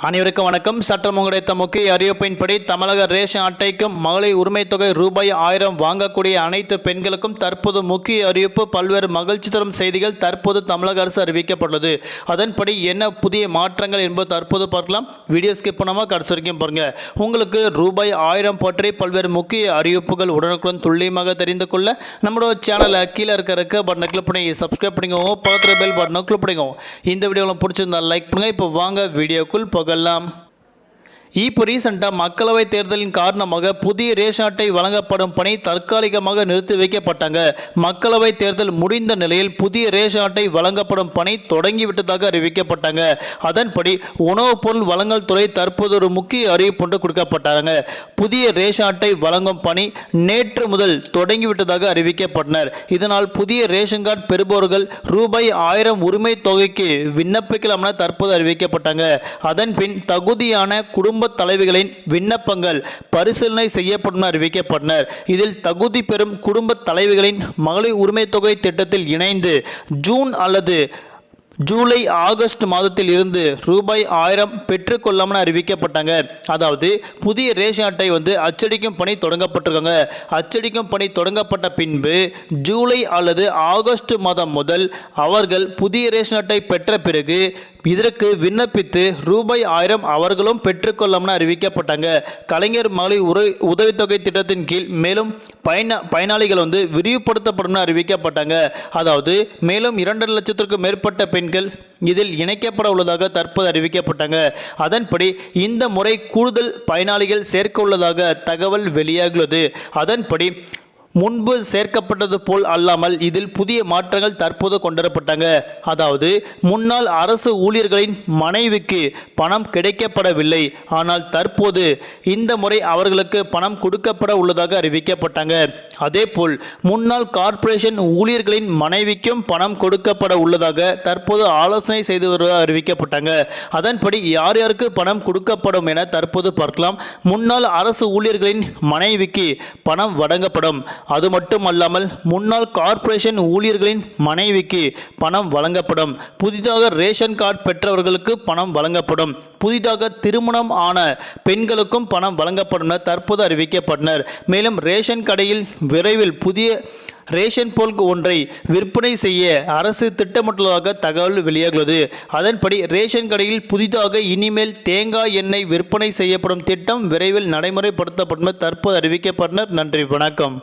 அனைவருக்கும் வணக்கம். சட்டம் கிடைத்த முக்கிய அறிவிப்பின்படி தமிழக ரேஷன் அட்டைக்கும் மகளிர் உரிமைத் தொகை ரூபாய் ஆயிரம் வாங்கக்கூடிய அனைத்து பெண்களுக்கும் தற்போது முக்கிய அறிவிப்பு. பல்வேறு மகிழ்ச்சி தரும் செய்திகள் தற்போது தமிழக அரசு அறிவிக்கப்பட்டுள்ளது. அதன்படி என்ன புதிய மாற்றங்கள் என்பது தற்போது பார்க்கலாம். வீடியோ ஸ்கிப் பண்ணாமல் கடைசி வரைக்கும் பாருங்க. உங்களுக்கு ரூபாய் ஆயிரம் பற்றி பல்வேறு முக்கிய அறிவிப்புகள் உடனுக்குடன் துல்லியமாக தெரிந்து கொள்ள நம்மளோட சேனலை கீழே இருக்க இருக்க பட்டனை கிளிக் பண்ணி சப்ஸ்கிரைப் பண்ணிக்கோங்க. பக்கத்தில் பெல் பட்டனை கிளிக் பண்ணிக்கோங்க. இந்த வீடியோவில் பிடிச்சிருந்தால் பிடிச்சிருந்தா லைக் பண்ணுங்க. இப்போ வாங்க வீடியோக்குள் করলাম இப்போ ரீசெண்டாக மக்களவைத் தேர்தலின் காரணமாக புதிய ரேஷன் அட்டை வழங்கப்படும் பணி தற்காலிகமாக நிறுத்தி வைக்கப்பட்டாங்க. மக்களவைத் தேர்தல் முடிந்த நிலையில் புதிய ரேஷன் அட்டை வழங்கப்படும் பணி தொடங்கிவிட்டதாக அறிவிக்கப்பட்டாங்க. அதன்படி உணவுப் பொருள் வழங்கல் துறை தற்போது ஒரு முக்கிய அறிவிப்பு ஒன்று கொடுக்கப்பட்டாங்க. புதிய ரேஷன் அட்டை வழங்கும் பணி நேற்று முதல் தொடங்கிவிட்டதாக அறிவிக்கப்பட்டனர். இதனால் புதிய ரேஷன் கார்டு பெறுபவர்கள் ரூபாய் ஆயிரம் உரிமை தொகைக்கு விண்ணப்பிக்கலாம் என தற்போது அறிவிக்கப்பட்டாங்க. அதன்பின் தகுதியான குடும்ப தலைவிகளின் விண்ணப்பங்கள் பரிசீலனை செய்யப்படும் அறிவிக்கப்பட்டனர். இதில் தகுதி பெறும் குடும்ப தலைவிகளின் மகளிர் உரிமை தொகை திட்டத்தில் இணைந்து ஜூன் அல்லது ஜூலை ஆகஸ்ட் மாதத்தில் இருந்து ரூபாய் ஆயிரம் பெற்றுக்கொள்ளாமல் அறிவிக்கப்பட்டாங்க. அதாவது புதிய ரேஷன் அட்டை வந்து அச்சடிக்கும் பணி தொடங்கப்பட்டிருக்காங்க. அச்சடிக்கும் பணி தொடங்கப்பட்ட பின்பு ஜூலை அல்லது ஆகஸ்ட் மாதம் முதல் அவர்கள் புதிய ரேஷன் அட்டை பெற்ற பிறகு இதற்கு விண்ணப்பித்து ரூபாய் ஆயிரம் அவர்களும் பெற்றுக்கொள்ளாமல் அறிவிக்கப்பட்டாங்க. கலைஞர் மகளிர் உரை உதவித்தொகை திட்டத்தின் கீழ் மேலும் பயன பயனாளிகள் வந்து விரிவுபடுத்தப்படும் அறிவிக்கப்பட்டாங்க. அதாவது மேலும் இரண்டு லட்சத்திற்கும் மேற்பட்ட பெண்கள் இதில் இணைக்கப்பட உள்ளதாக தற்போது அறிவிக்கப்பட்டாங்க. அதன்படி இந்த முறை கூடுதல் பயனாளிகள் சேர்க்க உள்ளதாக தகவல் வெளியாகியுள்ளது அதன்படி முன்பு சேர்க்கப்பட்டது போல் அல்லாமல் இதில் புதிய மாற்றங்கள் தற்போது கொண்டுவரப்பட்டாங்க. அதாவது முன்னாள் அரசு ஊழியர்களின் மனைவிக்கு பணம் கிடைக்கப்படவில்லை. ஆனால் தற்போது இந்த முறை அவர்களுக்கு பணம் கொடுக்கப்பட உள்ளதாக அறிவிக்கப்பட்டாங்க. அதேபோல் முன்னாள் கார்ப்பரேஷன் ஊழியர்களின் மனைவிக்கும் பணம் கொடுக்கப்பட உள்ளதாக தற்போது ஆலோசனை செய்து வருவதாக அறிவிக்கப்பட்டாங்க. அதன்படி யார் யாருக்கு பணம் கொடுக்கப்படும் என தற்போது பார்க்கலாம். முன்னாள் அரசு ஊழியர்களின் மனைவிக்கு பணம் வழங்கப்படும். அது மட்டுமல்லாமல் முன்னாள் கார்ப்பரேஷன் ஊழியர்களின் மனைவிக்கு பணம் வழங்கப்படும். புதிதாக ரேஷன் கார்டு பெற்றவர்களுக்கு பணம் வழங்கப்படும். புதிதாக திருமணம் ஆன பெண்களுக்கும் பணம் வழங்கப்படும் என தற்போது அறிவிக்கப்பட்டனர். மேலும் ரேஷன் கடையில் விரைவில் புதிய ரேஷன் போல் ஒன்றை விற்பனை செய்ய அரசு திட்டமிட்டுள்ளதாக தகவல் வெளியாகிறது. அதன்படி ரேஷன் கடையில் புதிதாக இனிமேல் தேங்காய் எண்ணெய் விற்பனை செய்யப்படும் திட்டம் விரைவில் நடைமுறைப்படுத்தப்படும் தற்போது அறிவிக்கப்பட்டனர். நன்றி வணக்கம்.